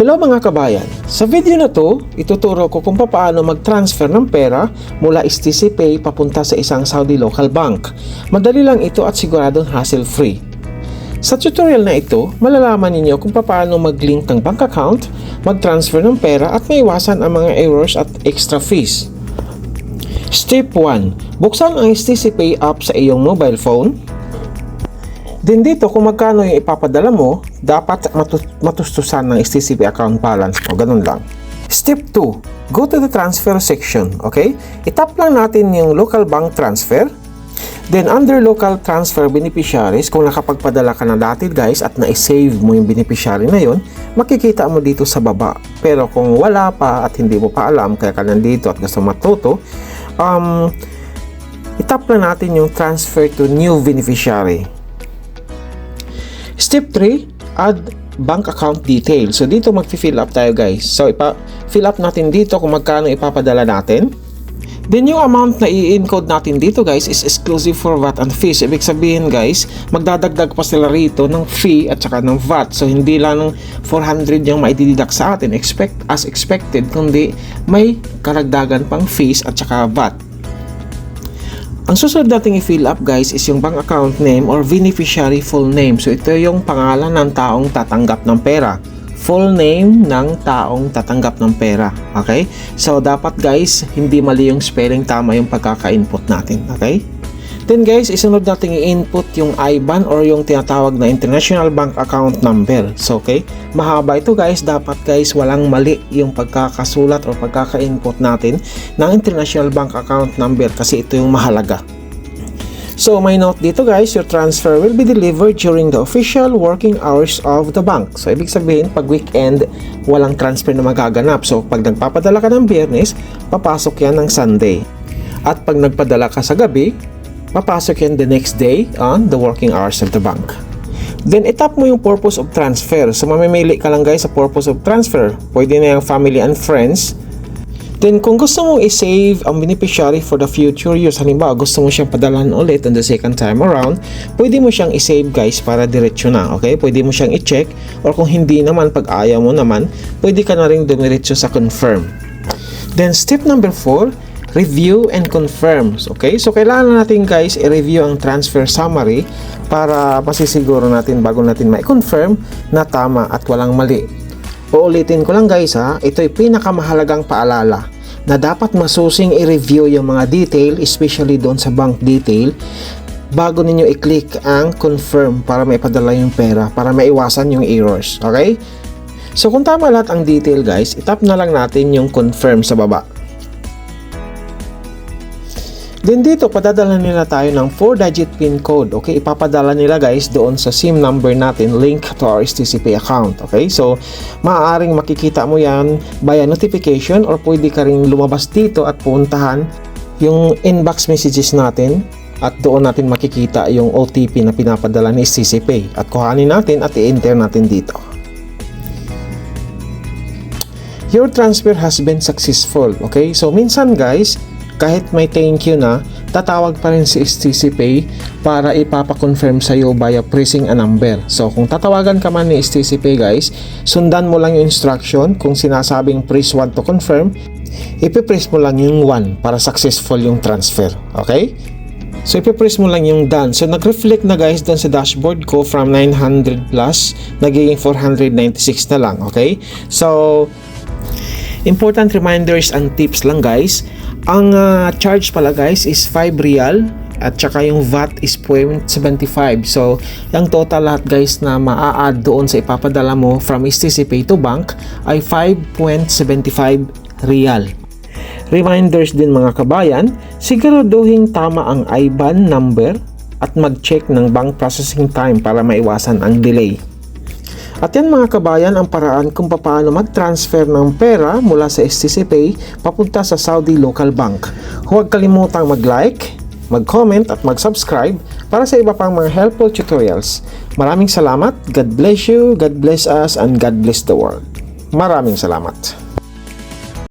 Hello mga kabayan! Sa video na to, ituturo ko kung paano mag-transfer ng pera mula STC Pay papunta sa isang Saudi local bank. Madali lang ito at siguradong hassle-free. Sa tutorial na ito, malalaman ninyo kung paano mag-link ng bank account, mag-transfer ng pera at maiwasan ang mga errors at extra fees. Step 1. Buksan ang STC Pay app sa iyong mobile phone. Then dito, kung magkano yung ipapadala mo, dapat matu- matustusan ng STCP account balance mo. Ganun lang. Step 2. Go to the transfer section. Okay? Itap lang natin yung local bank transfer. Then under local transfer beneficiaries, kung nakapagpadala ka na dati guys at na-save mo yung beneficiary na yon, makikita mo dito sa baba. Pero kung wala pa at hindi mo pa alam, kaya ka nandito at gusto matuto, um, itap lang natin yung transfer to new beneficiary. Step 3, add bank account details. So dito magfi-fill up tayo guys. So ipa fill up natin dito kung magkano ipapadala natin. Then yung amount na i-encode natin dito guys is exclusive for VAT and fees. Ibig sabihin guys, magdadagdag pa sila rito ng fee at saka ng VAT. So hindi lang ng 400 yung maitididak sa atin expect as expected kundi may karagdagan pang fees at saka VAT. Ang susunod nating i-fill up guys is yung bank account name or beneficiary full name. So ito yung pangalan ng taong tatanggap ng pera. Full name ng taong tatanggap ng pera. Okay? So dapat guys, hindi mali yung spelling, tama yung pagkaka-input natin. Okay? Then guys, isunod natin i-input yung IBAN or yung tinatawag na International Bank Account Number. So okay, mahaba ito guys. Dapat guys, walang mali yung pagkakasulat or pagkaka-input natin ng International Bank Account Number kasi ito yung mahalaga. So may note dito guys, your transfer will be delivered during the official working hours of the bank. So ibig sabihin, pag weekend, walang transfer na magaganap. So pag nagpapadala ka ng biyernes, papasok yan ng Sunday. At pag nagpadala ka sa gabi, papasok yan the next day on the working hours of the bank. Then itap mo yung purpose of transfer. So mamimili ka lang guys sa purpose of transfer. Pwede na yung family and friends. Then kung gusto mo i-save ang beneficiary for the future use, halimbawa gusto mo siyang padalan ulit on the second time around, pwede mo siyang i-save guys para diretso na, okay? Pwede mo siyang i-check or kung hindi naman, pag ayaw mo naman, pwede ka na rin dumiretso sa confirm. Then step number 4, review and confirm. Okay? So kailangan natin guys i-review ang transfer summary para masisiguro natin bago natin ma-confirm na tama at walang mali. Uulitin ko lang guys ha, ito'y pinakamahalagang paalala na dapat masusing i-review yung mga detail, especially doon sa bank detail, bago ninyo i-click ang confirm para maipadala yung pera, para maiwasan yung errors. Okay? So kung tama lahat ang detail guys, itap na lang natin yung confirm sa baba. Then dito, padadala nila tayo ng 4-digit PIN code. Okay, ipapadala nila guys doon sa SIM number natin link to our STCP account. Okay, so maaaring makikita mo yan via notification or pwede ka rin lumabas dito at puntahan yung inbox messages natin at doon natin makikita yung OTP na pinapadala ni STCP at kuhanin natin at i-enter natin dito. Your transfer has been successful. Okay, so minsan guys, kahit may thank you na, tatawag pa rin si STC Pay para ipapakonfirm sa iyo via pressing a number. So kung tatawagan ka man ni STC Pay guys, sundan mo lang yung instruction kung sinasabing press 1 to confirm, ipipress mo lang yung 1 para successful yung transfer. Okay? So ipipress mo lang yung done. So nag-reflect na guys doon sa dashboard ko from 900 plus, nagiging 496 na lang. Okay? So important reminders and tips lang guys. Ang uh, charge pala guys is 5 real at saka yung VAT is 0.75. So, yung total lahat guys na maa-add doon sa ipapadala mo from STC Pay to bank ay 5.75 real. Reminders din mga kabayan, siguraduhin tama ang IBAN number at mag-check ng bank processing time para maiwasan ang delay. At yan mga kabayan ang paraan kung paano mag-transfer ng pera mula sa STC Pay papunta sa Saudi Local Bank. Huwag kalimutang mag-like, mag-comment at mag-subscribe para sa iba pang mga helpful tutorials. Maraming salamat, God bless you, God bless us, and God bless the world. Maraming salamat.